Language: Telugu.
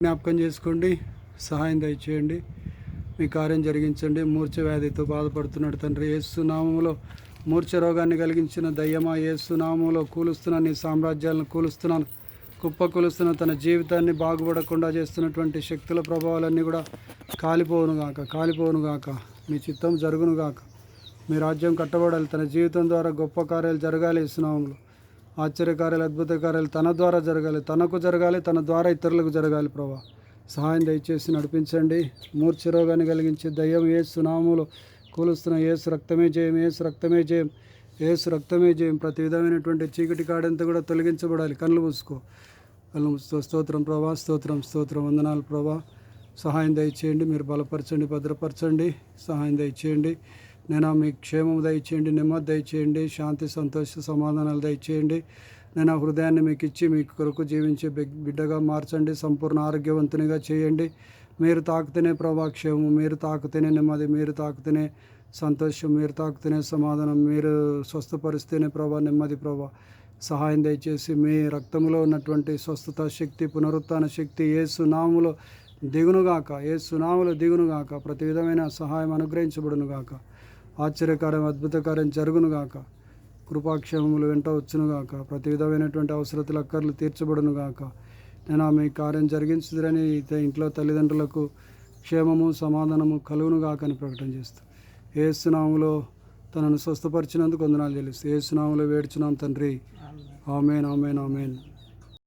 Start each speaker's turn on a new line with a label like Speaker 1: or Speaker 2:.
Speaker 1: జ్ఞాపకం చేసుకోండి సహాయం దయచేయండి మీ కార్యం జరిగించండి మూర్ఛ వ్యాధితో బాధపడుతున్నాడు తండ్రి యేసు నామములో. మూర్ఛ రోగాన్ని కలిగించిన దయ్యమా యేసు కూలుస్తున్నాను నీ సామ్రాజ్యాలను కూలుస్తున్నాను కుప్ప కూలుస్తున్న తన జీవితాన్ని బాగుపడకుండా చేస్తున్నటువంటి శక్తుల ప్రభావాలన్నీ కూడా కాలిపోవును గాక కాలిపోవును గాక మీ చిత్తం జరుగునుగాక మీ రాజ్యం కట్టబడాలి తన జీవితం ద్వారా గొప్ప కార్యాలు జరగాలి యేసునామంలో ఆశ్చర్యకార్యాలు అద్భుత కార్యాలు తన ద్వారా జరగాలి. తనకు జరగాలి తన ద్వారా ఇతరులకు జరగాలి ప్రభా. సహాయం దయచేసి నడిపించండి. మూర్ఛ రోగాన్ని కలిగించే దయ్యం ఏ సునాములో కూలుస్తున్న ఏసు రక్తమే జయం ఏసు రక్తమే జయం ఏసు రక్తమే జయం. ప్రతి విధమైనటువంటి చీకటి కాడంతా కూడా తొలగించబడాలి. కళ్ళు మూసుకో. కళ్ళు మూసుకో. స్తోత్రం ప్రభా స్తోత్రం స్తోత్రం. వందనాలు ప్రభా. సహాయం దయచేయండి. మీరు బలపరచండి భద్రపరచండి. సహాయం దయచేయండి. నేను మీ క్షేమం దయచేయండి నెమ్మది దయచేయండి శాంతి సంతోష సమాధానాలు దయచేయండి. నేను ఆ హృదయాన్ని మీకు ఇచ్చి మీ కొరకు జీవించే బిడ్డగా మార్చండి సంపూర్ణ ఆరోగ్యవంతునిగా చేయండి. మీరు తాకితేనే ప్రభా క్షేమం మీరు తాకుతేనే నెమ్మది మీరు తాకుతేనే సంతోషం మీరు తాకుతేనే సమాధానం మీరు స్వస్థపరిస్తేనే ప్రభా నెమ్మది ప్రభా. సహాయం దయచేసి మీ రక్తంలో ఉన్నటువంటి స్వస్థత శక్తి పునరుత్న శక్తి ఏ సునాములో దిగునుగాక ఏ సునాములో దిగునుగాక ప్రతి విధమైన సహాయం అనుగ్రహించబడునుగాక. ఆశ్చర్యకార్యం అద్భుతకార్యం జరుగునుగాక. కృపాక్షేమములు వెంట వచ్చునుగాక. ప్రతి విధమైనటువంటి అవసరతలు అక్కర్లు తీర్చబడునుగాక. నేను ఆమె కార్యం జరిగించుదని ఇంట్లో తల్లిదండ్రులకు క్షేమము సమాధానము కలుగునుగాక అని ప్రకటన చేస్తూ. ఏసునాములో తనను స్వస్థపరిచినందుకు వందనాలు తెలుసు ఏసునాములో వేడుచున్నాం తండ్రి. Amen amen amen.